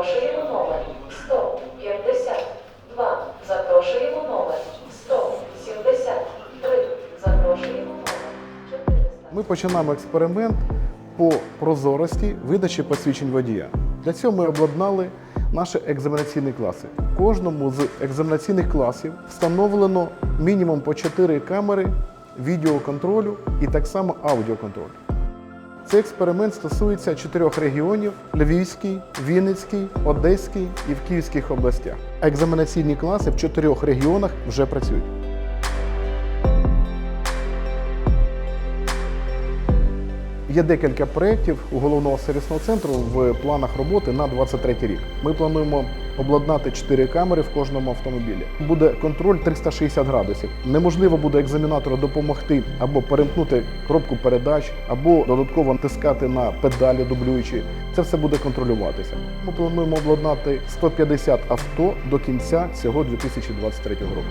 Запрошуємо номер 152. Запрошуємо номер 173. Запрошуємо номер 400. Ми починаємо експеримент по прозорості видачі посвідчень водія. Для цього ми обладнали наші екзаменаційні класи. Кожному з екзаменаційних класів встановлено мінімум по 4 камери відеоконтролю і так само аудіоконтролю. Цей експеримент стосується чотирьох регіонів: Львівський, Вінницький, Одеський і в Київських областях. Екзаменаційні класи в чотирьох регіонах вже працюють. Є декілька проєктів у головного сервісного центру в планах роботи на 23 рік. Ми плануємо обладнати 4 камери в кожному автомобілі. Буде контроль 360 градусів. Неможливо буде екзаменатору допомогти або перемкнути коробку передач, або додатково натискати на педалі дублюючі. Це все буде контролюватися. Ми плануємо обладнати 150 авто до кінця цього 2023 року.